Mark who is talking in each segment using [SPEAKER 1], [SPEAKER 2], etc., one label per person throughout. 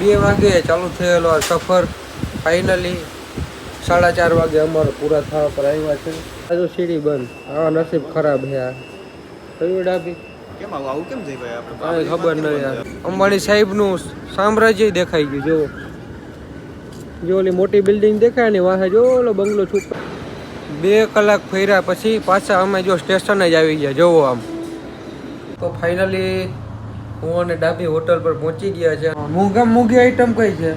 [SPEAKER 1] બે વાગે ચાલુ થયેલો આ સફર. ફાઇનલી સાડા ચાર વાગે અમારો પૂરા થવા પર આવ્યા છે. આજે સીડી બંધ. આવા નસીબ ખરાબ છે આ. કયું ડાબી
[SPEAKER 2] કેમ આવું? આવું કેમ થઈ ભાઈ આપણે
[SPEAKER 1] કાંઈ ખબર નહીં યાર. અંબાણી સાહેબનું સામ્રાજ્ય દેખાઈ ગયું. જો જો ઓલી મોટી બિલ્ડિંગ દેખાય ને વાહે જો ઓલો બંગલો છુપ બે કલાક ફર્યા પછી પાછા અમે જો સ્ટેશન જ આવી ગયા. જોવો આમ. તો ફાઇનલી હું અને ડાબી હોટલ પર પહોંચી ગયા છે. મોંઘા મોંઘી આઈટમ કઈ છે?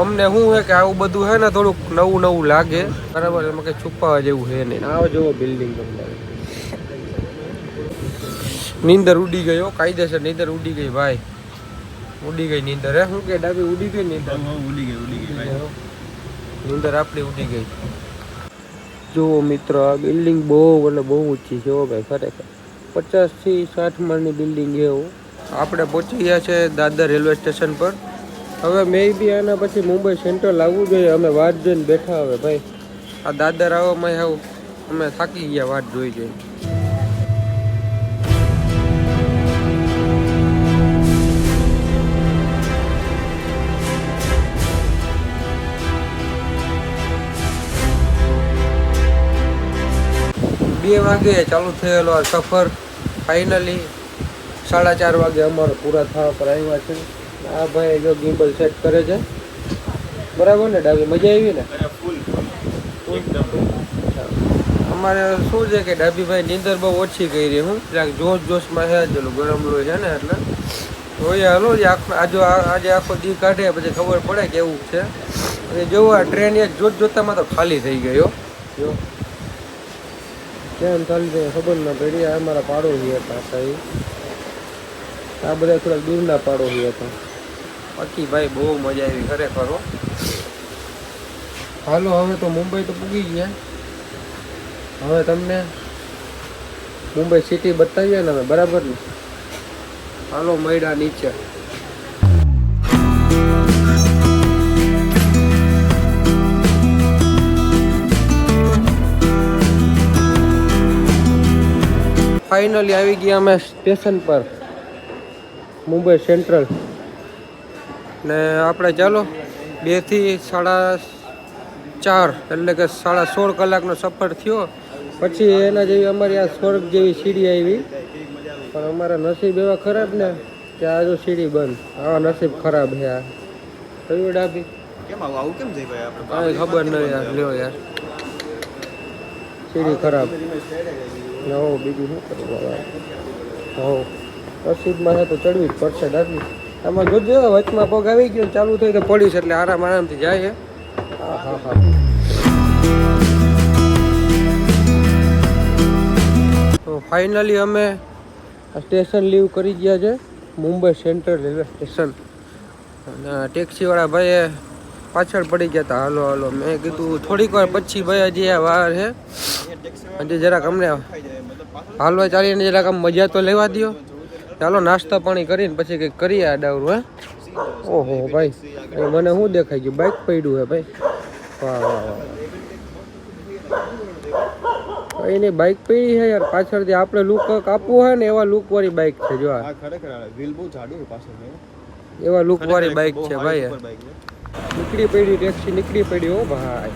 [SPEAKER 1] અમને શું છે કે આવું બધું છે ને થોડુંક નવું નવું લાગે. બરાબર એમાં કઈ છુપાવા જેવું છે નહીં. આવો જોવો બિલ્ડિંગ તમને. નીંદર ઉડી ગઈ હો કાયદેસર નીંદર ઉડી ગઈ ભાઈ. ઉડી ગઈ નીંદર હે? શું કે ડાબી ઉડી ગઈ નીંદર?
[SPEAKER 2] ઉડી ગઈ ઉડી ગઈ ભાઈ.
[SPEAKER 1] નીંદર આપણી ઉડી ગઈ. જુઓ મિત્ર આ બિલ્ડિંગ બહુ એટલે બહુ ઊંચી છે ભાઈ ખરેખર. પચાસથી સાઠ માળની બિલ્ડિંગ એવું. આપણે પહોંચી ગયા છે દાદર રેલવે સ્ટેશન પર. હવે મે બી આના પછી મુંબઈ સેન્ટ્રલ આવવું જોઈએ અમે વાટ જોઈને બેઠા હવે ભાઈ. આ દાદર આવવામાં આવું. અમે થાકી ગયા વાટ જોઈ જોઈ બે વાગે ચાલુ થયેલો આ સફર. ફાઇનલી સાડા ચાર વાગે અમારો પૂરા થવા પર આવ્યા છે. આ ભાઈ જો ગિમ્બલ સેટ કરે છે. બરાબર ને ડાબી? મજા આવી ને? અમારે શું છે કે ડાબીભાઈ નીંદર બહુ ઓછી કરી હું. ક્યાંક જોશ જોશમાં છે પેલું ગરમ લોહી છે ને એટલે. જોઈએ હાલો જ આખો આજો આજે આખો દી કાઢે પછી ખબર પડે કેવું છે. અને જોવો આ ટ્રેન એક જોત જોતામાં તો ખાલી થઈ ગયો જો. કેમ ચાલી ખબર ના પડી આ અમારા પાડોશી હતા સાહેબ. આ બધા થોડાક દૂરના પાડોશી હતા. બાકી ભાઈ બહુ મજા આવી ખરેખર ખરો હાલો હવે તો મુંબઈ તો પૂગી ગયા. હવે તમને મુંબઈ સિટી બતાવીએ ને હવે બરાબર ને? હાલો મૈડા નીચે. ફાઇનલી આવી ગયા અમે સ્ટેશન પર મુંબઈ સેન્ટ્રલ ને આપણે ચાલો બેથી સાડા ચાર એટલે કે સાડા સોળ કલાકનો સફર થયો. પછી એના જેવી અમારી આ સ્વર્ગ જેવી સીડી આવી. પણ અમારા નસીબ એવા ખરાબ ને કે આ જો સીડી બંધ. આવા નસીબ ખરાબ છે આ. કયું ડાબી
[SPEAKER 2] કેમ આવું? આવું કેમ થઈ ભાઈ આપણે
[SPEAKER 1] કાંઈ ખબર નહીં યાર લ્યો યાર. સીડી ખરાબ. હો, બીજું શું કરવું હો, નસીબમાં છે તો ચડવી જ પડશે દાદી. આમાં જોજો વચમાં પગ આવી ગયો ચાલુ થઈ તો પડીશ એટલે આરામ આરામથી જાય હા. હા હા તો ફાઇનલી અમે સ્ટેશન લીવ કરી ગયા છે. મુંબઈ સેન્ટ્રલ રેલવે સ્ટેશન અને ટેક્સીવાળા ભાઈએ પાછળ પડી ગયા હતા હાલો હાલો. મેં કીધું થોડીક વાર પછી ભાઈ હજી આ વાર છે હજી જરાક અમને હાલવા ચાલીને જરાક આમ મજા તો લેવા દ્યો. ચાલો નાસ્તા પાણી કરીને પછી કંઈક કરીએ આ ડાવરું હે. ઓહો ભાઈ. મને શું દેખાઈ ગયું બાઇક પડ્યું હે ભાઈ. વાહ વાહ વાહ. નહીં બાઇક પડી છે યાર. પાછળથી આપણે લુક કાપવું હોય ને એવા લુક વાળી બાઇક છે જો આ.
[SPEAKER 2] ખરેખર વ્હીલ બહુ જાડું પાછળ
[SPEAKER 1] એવા લુક વાળી બાઇક છે ભાઈ નીકળી પડી, ટેક્સી નીકળી પડી, હો ભાઈ.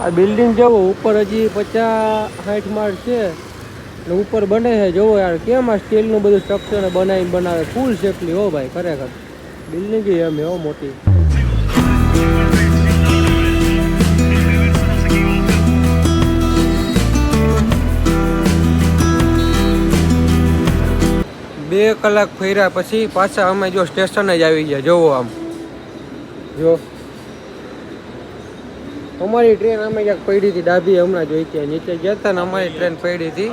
[SPEAKER 1] આ બિલ્ડિંગ જવો, ઉપર હજી પચાસ સાઠ માળ છે. ને ઉપર બને છે, જોવો યાર, કેમ આ સ્ટીલનું બધું સ્ટ્રક્ચર બનાવીને બનાવે? ફૂલ સેફલી હો ભાઈ, ખરેખર. બિલ્ડિંગ એમ, હો, મોટી. બે કલાક ફર્યા પછી પાછા અમે જો સ્ટેશન જ આવી ગયા, જોવો આમ. જો. અમારી ટ્રેન અમે ક્યાંક પડી હતી, ડાબી હમણાં જોઈ ત્યાં. નીચે ગયા હતા ને અમારી ટ્રેન પડી હતી.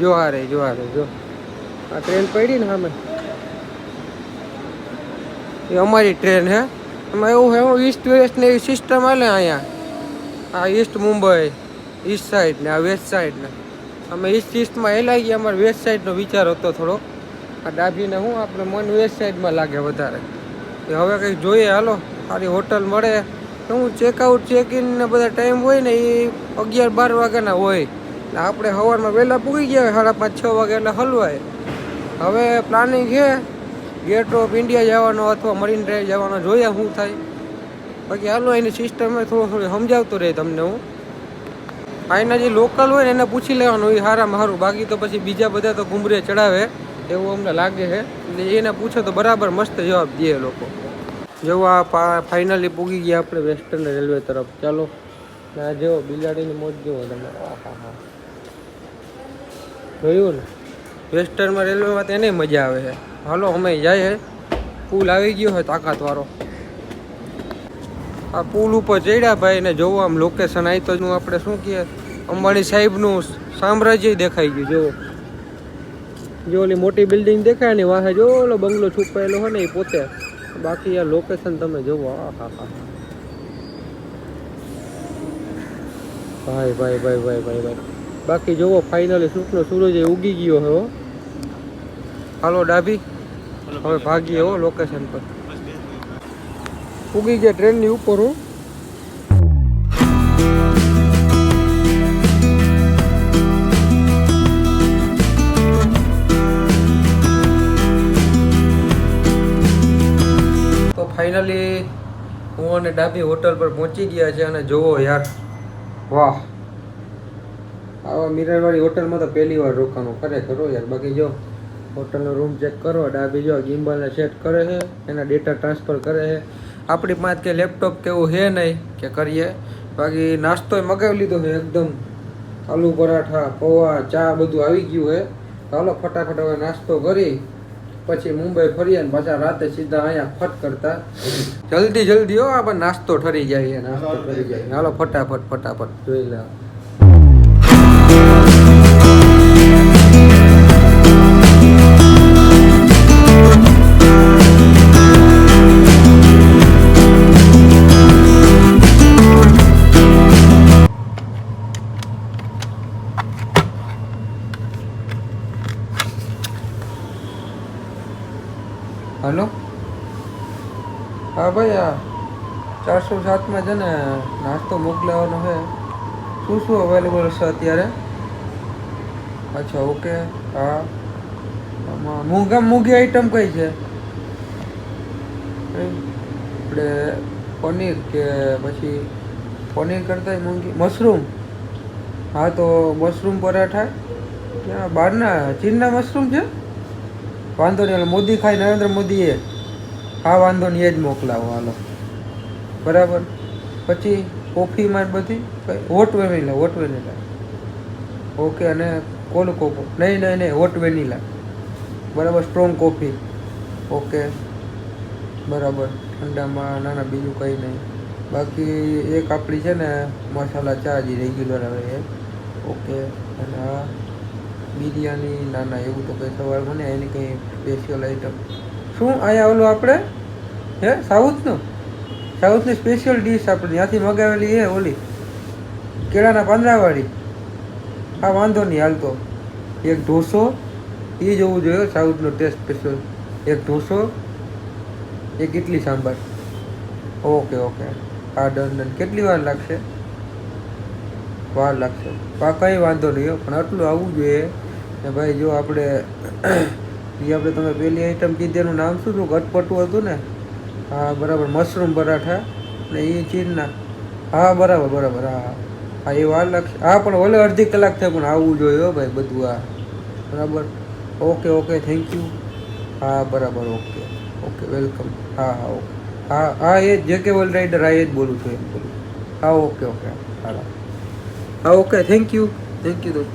[SPEAKER 1] જો આ રે, જો આ રે, જો. આ ટ્રેન પડી ને અમે એ અમારી ટ્રેન હે. એમાં એવું હે ઈસ્ટ વેસ્ટ ને એવી સિસ્ટમ હાલે અહીંયા. આ ઈસ્ટ મુંબઈ ઈસ્ટ સાઈડ ને, આ વેસ્ટ સાઈડ ને. અમે ઈસ્ટ ઈસ્ટમાં એલાઈ ગયા, અમારે વેસ્ટ સાઈડનો વિચાર હતો થોડો આ ડાભીને હું આપણે મન વેસ્ટ સાઈડમાં લાગે વધારે. એ હવે કંઈક જોઈએ, હાલો, સારી હોટલ મળે. તો હું ચેકઆઉટ ચેક ઇન ને બધા ટાઈમ હોય ને એ અગિયાર બાર વાગ્યાના હોય. એટલે આપણે સવારમાં વહેલા પૂગી ગયા સાડા પાંચ છ વાગે એટલે હલવાય. હવે પ્લાનિંગ છે ગેટ ઓફ ઇન્ડિયા જવાનો અથવા મરીન ડ્રાઈવ જવાનો જોઈએ શું થાય. બાકી હાલો, એની સિસ્ટમ થોડું થોડું સમજાવતો રહે તમને હું. અહીંના જે લોકલ હોય ને, એને પૂછી લેવાનું એ સારું બાકી તો પછી બીજા બધા તો ઘુમરે ચડાવે. એવું અમને લાગે છે. એટલે એને પૂછો તો બરાબર મસ્ત જવાબ દે લોકો. જેવું આ ફાઇનલી પૂગી ગયા આપણે વેસ્ટર્ન રેલવે તરફ. ચાલો. ને આ જેવો બિલાડીની મોજ જેવો તમે. જોયું ને? વેસ્ટર્નમાં રેલવેમાં તો એને મજા આવે છે. હાલો, અમે જાય પુલ આવી ગયો હોય તાકાતવાળો. આ પુલ ઉપર ચડ્યા ભાઈ ને જોવો આમ લોકેશન આવી તો આપણે શું કહીએ? અંબાણી સાહેબનું સામ્રાજ્ય દેખાઈ ગયું જોવો જો ઓલી મોટી બિલ્ડિંગ દેખાય ને વાહે જો ઓલો બંગલો છુપાયેલો હોય ને એ પોતે. બાકી આ લોકેશન તમે જોવો. આ હા ભાઈ ભાઈ ભાઈ ભાઈ ભાઈ ભાઈ. બાકી જોવો ફાઇનલી સુખનો સૂરજ એ ઉગી ગયો હો. હાલો ડાભી. હવે ભાગીએ હો લોકેશન પર. ઉગી ગયા ટ્રેનની ઉપર હું. ફાઇનલી હું અને ડાભી હોટલ પર પહોંચી ગયા છે અને જોવો યાર. વાહ. આવા મિરરવાળી હોટલમાં તો પહેલી વાર રોકાણું ખરેખર હો યાર. બાકી જો હોટલનો રૂમ ચેક કરો ડાબી જો ગિમ્બલને સેટ કરે છે, એના ડેટા ટ્રાન્સફર કરે છે. આપણી પાસે કે લેપટોપ કે એવું છે નહીં કે કરીએ. બાકી નાસ્તો મગાવી લીધો છે એકદમ. આલુ પરાઠા, પૌવા, ચા બધું આવી ગયું છે. ચાલો ફટાફટ હવે નાસ્તો કરી. પછી મુંબઈ ફરીએ ને પાછા રાતે સીધા અહીંયા ફટ કરતા. જલ્દી જલ્દી હો આપણે નાસ્તો ઠરી જાય નાસ્તો ઠરી જાય હાલો, ફટાફટ ફટાફટ જોઈ લે. હલો? હા ભાઈ, આ ચારસો સાતમાં છે ને, નાસ્તો મોકલાવાનો છે. શું શું અવેલેબલ છે અત્યારે? અચ્છા, ઓકે. હા. મૂંગા મૂંઘી આઈટમ કઈ છે? આપણે પનીર કે પછી પનીર કરતાં મૂંગી, મશરૂમ? હા, તો મશરૂમ પરાઠા? ક્યાં, બહારના, ચીનના મશરૂમ છે? વાંધો નહીં મોદી ખાઈ નરેન્દ્ર મોદીએ. હા, વાંધો નહીં, એ જ મોકલાવો, હાલો. બરાબર? પછી કોફીમાં બધી? Hot vanilla hot vanilla okay અને કોલ કોકો? નહીં નહીં નહીં હોટ વેનીલા બરાબર સ્ટ્રોંગ કોફી ઓકે બરાબર. ઠંડામાં ના ના બીજું કંઈ નહીં. બાકી એક આપણી છે ને, મસાલા ચા જે રેગ્યુલર આવે એ ઓકે અને આ બિરયાની ના ના એવું તો કંઈ સવાલ મને, એની કંઈ સ્પેશિયલ આઈટમ શું? અહીંયા ઓલું આપણે? હે? સાઉથનું? સાઉથની સ્પેશિયલ ડીશ આપણે. ત્યાંથી મગાવેલી એ ઓલી. કેળાના પાંદડાવાળી. હા, વાંધો નહીં, હાલ તો. એક ઢોસો. એ જોવું જોઈએ, સાઉથનો ટેસ્ટ સ્પેશિયલ એક ઢોસો. એક ઇડલી સાંભાર. Okay okay. હા, ડન ડન. કેટલી વાર લાગશે? વાર લાગશે. કંઈ વાંધો નહીં પણ આટલું આવવું જોઈએ. ને ભાઈ, જો આપણે એ આપણે તમે પેલી આઈટમ કીધી, એનું નામ શું હતું? ગટપટું હતું ને? હા, બરાબર, મશરૂમ પરાઠા. ને એ ચીનના. હા, બરાબર બરાબર, હા હા. એ વાર લાગશે હા, પણ ઓલે અડધી કલાક થાય, પણ આવવું જોઈએ ભાઈ, બધું આ. બરાબર? ઓકે ઓકે થેન્ક યુ હા, બરાબર, ઓકે ઓકે વેલકમ હા હા, ઓકે. હા હા, એ જે કે વર્લ્ડ રાઇડર હા એ જ બોલું છું, એમ બોલું હા, ઓકે ઓકે હા હા, okay thank you thank you દોસ્ત